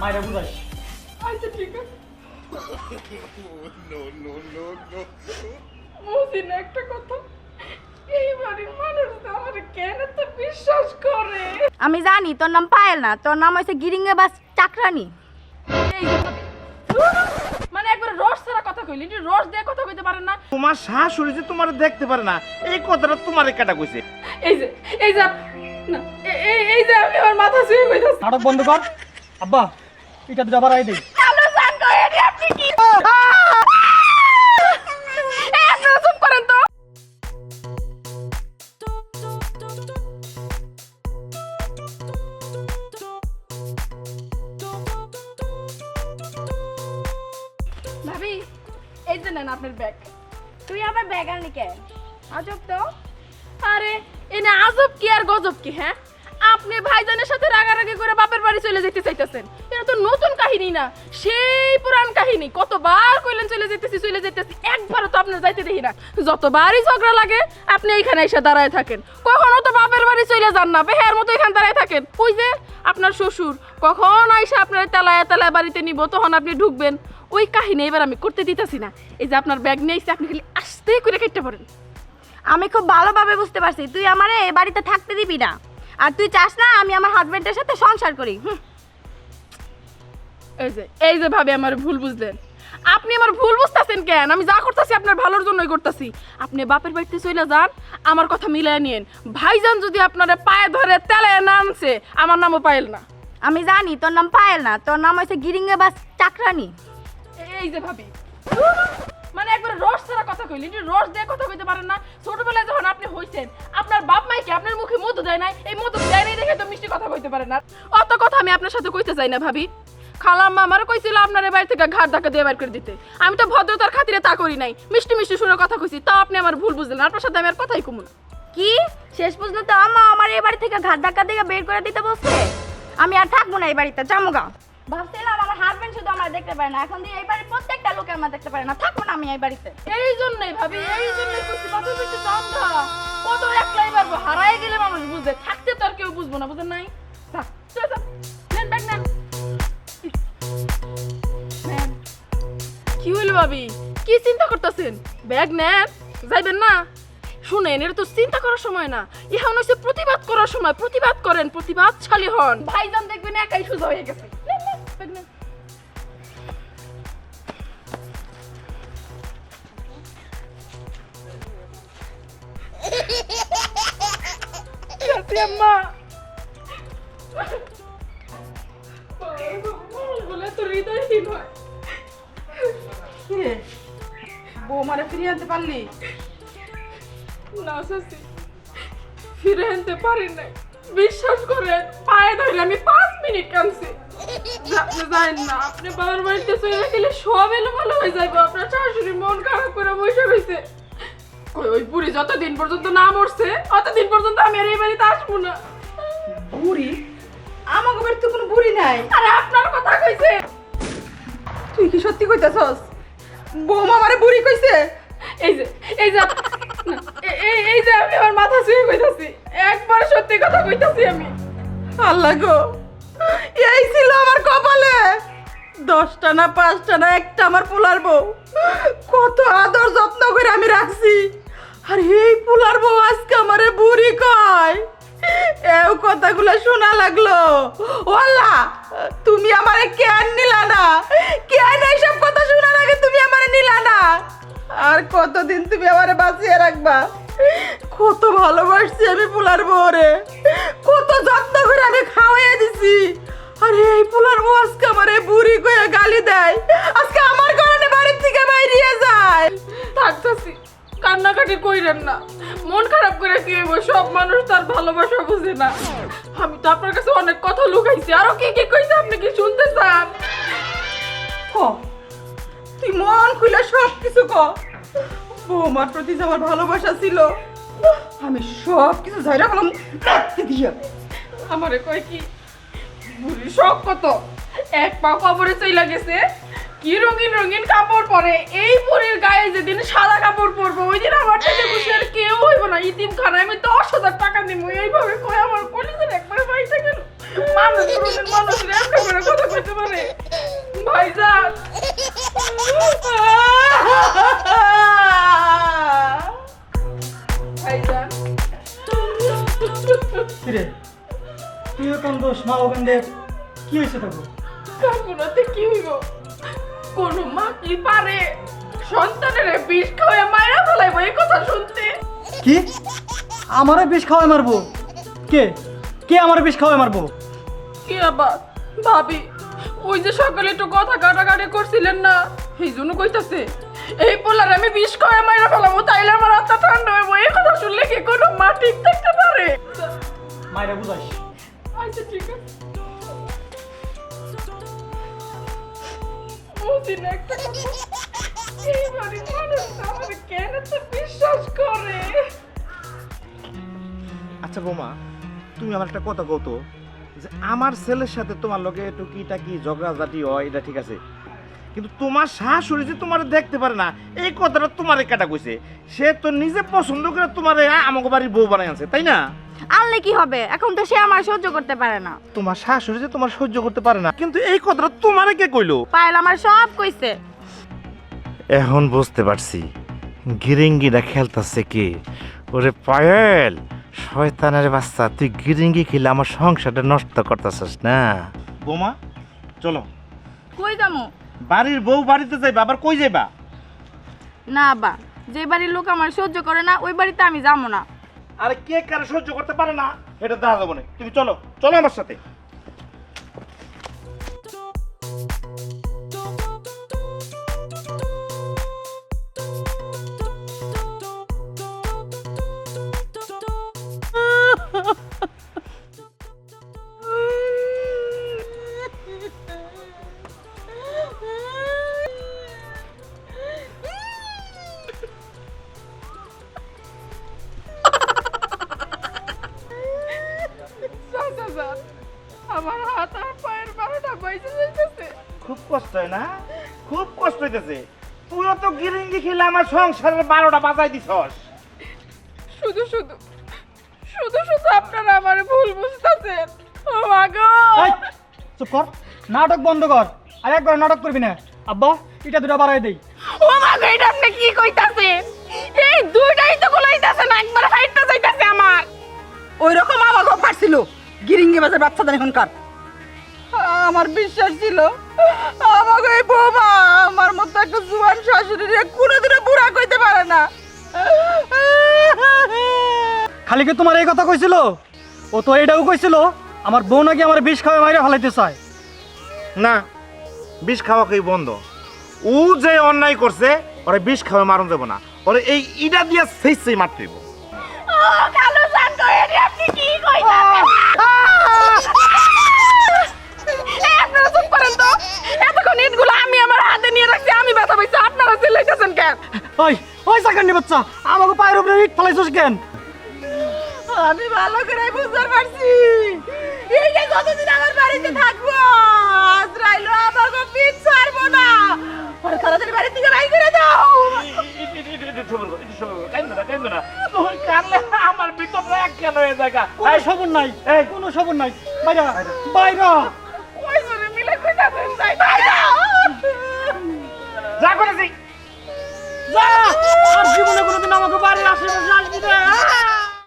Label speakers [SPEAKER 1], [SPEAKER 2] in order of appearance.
[SPEAKER 1] মায়েরা বুঝাস
[SPEAKER 2] আচ্ছা ঠিক আছে
[SPEAKER 3] no, no, no, no.
[SPEAKER 2] Mohsin একটা কথা এই বাড়ির মানুষ তো আমার কেন তো বিশ্বাস করে
[SPEAKER 4] আমি জানি তোর নাম পায়েল না তোর নাম হয়েছে গিরিঙ্গে বাস চাকরানি।
[SPEAKER 2] মানে একবার রস ছাড়া কথা কইলি নি রস দিয়ে কথা কইতে পারেন না
[SPEAKER 5] তোমার শাশুড়ি যে তোমার দেখতে পারে না এই কথাটা তোমার কাটা কইছে
[SPEAKER 2] এই যে এই যে না এই এই যে আমি আমার মাথা ছুঁয়ে কইতাছি
[SPEAKER 1] নাটক বন্ধ কর আব্বা এটা তো আবার আই দেই
[SPEAKER 2] হ্যালো জানতো এটি আপনি কি এই আপনারা চুপ করেন তো। ভাবি এই যে নেন আপনার ব্যাগ।
[SPEAKER 4] তুই আবার ব্যাগ আনলি কে আজব তো।
[SPEAKER 2] আরে এনে আজব কি আর গজব কি হ্যাঁ? আপনি ভাইজানের সাথে রাগারাগি করে বাপের বাড়ি চলে যেতে চাইতেছেন। এটা তো নতুন কাহিনী না। সেই পুরান কাহিনী। কতবার কইলেন চলে যেতেছি চলে যেতেছি। একবারও তো আপনার যাইতে দেখি না। যতবারই ঝগড়া লাগে, আপনি এইখানে এসে দাঁড়ায় থাকেন। কখনো তো বাপের বাড়ি চলে যান না। বেহের মতো এখানে দাঁড়ায় থাকেন। ওই যে আপনার শ্বশুর, কখন আইসা আপনার তেলায় তেলায় বাড়িতে নিব, তখন আপনি ঢুকবেন। ওই কাহিনী এবার আমি করতে দিতেছি না। এই যে আপনার ব্যাগ নিয়ে আপনি খালি আসতেই করে কেটে পড়েন।
[SPEAKER 4] আমি খুব ভালোভাবে বুঝতে পারছি। তুই আমারে এই বাড়িতে থাকতে দিবি না। আর তুই চাস না আমি আমার হাজবেন্ডের সাথে সংসার করি? হুম,
[SPEAKER 2] এই যে এই যে ভাবে আমার ভুল বুঝলেন। আপনি আমার ভুল বুঝতেছেন কেন? আমি যা করতেছি আপনার ভালোর জন্যই করতেছি। আপনি বাপের বাড়িতে চলে যান আমার কথা মিলিয়ে নিয়েন। ভাইজান যদি আপনার পায়ে ধরে তেলে নামছে আমার নামও পায়েল না।
[SPEAKER 4] আমি জানি তোর নাম পায়েল না। তোর নাম হয়েছে গিরিঙ্গে বাস চাকরানি।
[SPEAKER 2] এই যে ভাবি। মানে একবার রস ছাড়া কথা কইলি নি রস দিয়ে কথা কইতে পারেন না। ছোটবেলায় যখন আপনি হইছেন আপনার বাপ মাইকে আপনার মুখে মধু দেয় নাই? এই মধু দেয় নাই দেখে তো মিষ্টি কথা কইতে পারেন না। অত কথা আমি আপনার সাথে কইতে চাই না ভাবি। খালাম্মা আমারও কইছিল আপনার এ বাড়ি থেকে ঘাট ধাক্কা দিয়ে বের করে দিতে। আমি তো ভদ্রতার খাতিরে তা করি নাই। মিষ্টি মিষ্টি শুনে কথা কইছি তাও আপনি আমার ভুল বুঝলেন আপনার সাথে আমি আর কথাই কমু না।
[SPEAKER 4] কি? শেষ পর্যন্ত আম্মা আমার এই বাড়ি থেকে ঘাট ধাক্কা দিয়ে বের করে দিতে বলছে আমি আর থাকব না এই বাড়িতে জামুগা ভাবছিলাম দেখতে পারে না। এখন দিয়ে এই বাড়ির প্রত্যেকটা লোকে আমার দেখতে পারে না। থাকব না আমি এই বাড়িতে।
[SPEAKER 2] এই জন্যই ভাবি এই জন্যই কইছি বাপের বাড়িতে চান্দা কত একলাই পারব হারাই গেলে মানুষ বুঝে। থাকতে তো আর কেউ বুঝব না বুঝেন নাই? থাক, চল, চল। নেন ব্যাগ নেন। নেন। কি হইল ভাবি? কি চিন্তা করতেছেন? ব্যাগ নেন। যাইবেন না। শুনেন এটা তো চিন্তা করার সময় না। এখন হচ্ছে প্রতিবাদ করার সময়। প্রতিবাদ করেন প্রতিবাদশালী হন। ভাইজান দেখবেন একাই সোজা হয়ে গেছে। Gracias, মা বলে তো হৃদয়হীন
[SPEAKER 6] কিরে বৌমারে ফিরিয়ে আনতে পারলি?
[SPEAKER 2] না শশী ফিরে আনতে পারি নাই। বিশ্বাস করেন পায়ে ধরে আমি পাঁচ মিনিট কাঁদছি। আপনি জানেন না আপনি বাবার বাড়িতে চলে গেলে সব এলোমেলো হয়ে যাবে আপনার শাশুড়ি মন খারাপ করে বসে রয়েছে। ওই বুড়ি যতদিন পর্যন্ত না মরছে অতদিন পর্যন্ত আমি আর এই বাড়িতে আসব না।
[SPEAKER 6] বুড়ি? আমাকে বাড়িতে কোনো বুড়ি নাই।
[SPEAKER 2] আরে আপনার কথা কইছে।
[SPEAKER 6] তুই কি সত্যি কইতাছস? বৌমা আমারে বুড়ি কইছে?
[SPEAKER 2] এই যে এই যে এই এই যে আমি আমার মাথা ছুঁয়ে কইতাছি। একবার সত্যি কথা কইতাছি আমি।
[SPEAKER 6] আল্লাহ গো এই ছিল আমার কপালে। দশটা না পাঁচটা না একটা আমার পোলার বউ। কত আদর যত্ন করে আমি রাখছি। আর এই পোলার বউ আজকে আমারে বুড়ি কয়? এও কথাগুলো শোনা লাগল। ওলা তুমি আমারে কেন নিলা না? কেন এইসব কথা শোনা লাগে তুমি আমারে নিলা না? আর কতদিন তুমি আমারে বাঁচিয়ে রাখবা? কত ভালোবাসছি আমি পোলার বউরে। কত যত্ন করে আমি খাওয়াইয়া দিছি। আর এই পোলার বউ আজকে আমারে বুড়ি কয়ে গালি দেয়। আজকে আমার কারণে বাড়ির থেকে বাইরিয়ে যায়।
[SPEAKER 2] থাকতেছি। কান্নাকাটি কইরেন না। মন খারাপ করে কি হইব? সব মানুষ তার ভালোবাসা বুঝে না। আমি তো আপনার কাছে অনেক কথা লুকাইছি। আরও কি কি কইছে আপনি কি শুনতে চান
[SPEAKER 6] তুই মন খুলে সব কিছু ক। বৌমার প্রতি যে আমার ভালোবাসা ছিল, আমি সব কিছু ঝাইরা বললাম রাখতে দিয়া।
[SPEAKER 2] আমারে কয় কি বুড়ি শখ কত? এক পা কবরে চইলা গেছে কি রঙিন রঙিন কাপড় পরে এই বুড়ির গায়ে যেদিন সাদা কাপড় পরবো ওই দিন আমার থেকে খুশি আর কেউ হইব না। ইতিম খানায় আমি দশ হাজার টাকা দিব এইভাবে কয় আমার কলিজের একবারে বাড়িতে গেল? মানুষ মানুষের একটা করে হইতে পারে। ভাইজান। ভাইজান।
[SPEAKER 1] কিরে? তুইও কোন দোষ? মা ওখান দিয়ে কি হয়েছে তোকে?
[SPEAKER 2] কাকুনাতে কি হইব? কোন মা কি পারে। সন্তানের বিষ খাওয়া মায়েরা ফেলাইব এই কথা শুনতে।
[SPEAKER 1] কি? আমারে বিষ খাওয়াই মারবো? কে? কে আমার বিষ খাওয়াই মারবো?
[SPEAKER 2] কি আবার? ভাবি ওই যে সকালে একটু কথা কাটাকাটি করছিলেন না? এই জন্য কইতাছে এই পোলার আমি বিষ খাওয়া মায়েরা ফেলাবো তাইলে আমার আত্মা ঠান্ডা হইব। এই কথা শুনলে কি কোনো মা ঠিক থাকতে পারে?
[SPEAKER 1] মায়েরা বুঝাইস।
[SPEAKER 2] আচ্ছা ঠিক আছে। একটা মানুষ কেন তো বিশ্বাস করে?
[SPEAKER 5] আচ্ছা বৌমা, তুমি আমার একটা কথা কত যে আমার ছেলের সাথে তোমার লগে একটু কিটা কি ঝগড়াঝাটি হয়, এটা ঠিক আছে। কিন্তু তোমার শাশুড়ি যে তোমার দেখতে পারে না, এই কথাটা তোমার কাটা কইছে? সে তো নিজে পছন্দ করে তোমার আমাকে বাড়ির বউ বানাই আনছে, তাই না?
[SPEAKER 4] আনলে কি হবে? এখন তো সে আমার সহ্য করতে পারে না।
[SPEAKER 5] তোমার শাশুড়ি যে তোমার সহ্য করতে পারে না কিন্তু এই কথাটা তোমারে কে কইলো?
[SPEAKER 4] পায়েল আমার সব কইছে।
[SPEAKER 5] এখন বুঝতে পারছি গিরিঙ্গিটা খেলতেছে কি? ওরে পায়েল শয়তানের বাচ্চা তুই গিরিঙ্গি খেলে আমার সংসারটা নষ্ট করতেছিস না? বোমা চলো।
[SPEAKER 4] কই যামু?
[SPEAKER 5] বাড়ির বউ বাড়িতে যাইবা আবার কই যাইবা?
[SPEAKER 4] না বা যে বাড়ির লোক আমার সহ্য করে না ওই বাড়িতে আমি যাব না।
[SPEAKER 5] আরে কে কারও সহ্য করতে পারে না, এটা দেখা না। তুমি চলো চলো আমার সাথে।
[SPEAKER 2] হাত পায়ের বারোটা বাইসে যাইতেছে।
[SPEAKER 5] খুব কষ্ট হয় না? খুব কষ্ট হইতেছে। তুইও তো গিরিঙ্গি খেলে আমার সংসারের বারোটা বাজাই দিছস।
[SPEAKER 2] শুধু শুধু শুধু শুধু আপনারা আমার ভুল বুঝতেছেন। ও মা গো!
[SPEAKER 1] এই, চুপ কর। নাটক বন্ধ কর। আর একবার নাটক করবি না। আব্বা এটা দুটা বাড়াই দেই।
[SPEAKER 2] ও মা গো এটা আপনি কি কইতাছেন? এই দুইটাই তো গোলাইতাছে না একবার হাইটটা যাইতাছে আমার।
[SPEAKER 6] ওই রকম আমাকেও ফাটছিল। গিরিঙ্গি বাজার বাচ্চাদের এখনকার। আমার বিশ্বাস ছিল। আমাকে এই বৌমা আমার মতো একটা জুয়ান শাশুড়ি কোনোদিনও বুড়া কইতে পারে না।
[SPEAKER 1] খালি কি তোমার এই কথা কইছিল? ও তো এটাও কইছিল আমার বউ নাকি আমার বিষ খাওয়াই মাইরা ফেলাইতে চায়।
[SPEAKER 5] না বিষ খাওয়াকেই বন্ধ? ও যে অন্যায় করছে ওরে বিষ খাওয়া মারণ যাব না। ওরে এই ইটা দিয়া সেই সেই মারতে
[SPEAKER 2] ও কালো জান আপনি কি কইতাছেন? নিয়ে রাখছি আমি ব্যথা পাইছি। আপনারা চিল্লাইতেছেন কেন?
[SPEAKER 1] ওই ওই চাকান্নি বাচ্চা আমাকে পায়ের উপরে ইট ফেলাইছিস কেন?
[SPEAKER 6] আমি ভালো করে বুঝতে পারছি। এই যে যতদিন আমার বাড়িতে থাকব আজরাইলো আমাকে পিছ ছাড়বো না। ওরে তাড়াতাড়ি বাড়ি থেকে বাই করে দাও
[SPEAKER 5] আমার ভিতরে এক কেন হয়ে জায়গা
[SPEAKER 1] কোনো সবর নাই কোনো সবর নাই। বাইরা বাইরা
[SPEAKER 2] ওই জন্য মিলে কইতাছেন যাই
[SPEAKER 5] যা করেছি।
[SPEAKER 1] যা! আর জীবনে কোনোদিন আমাকে বাড়ির আশেপাশে আসবি না।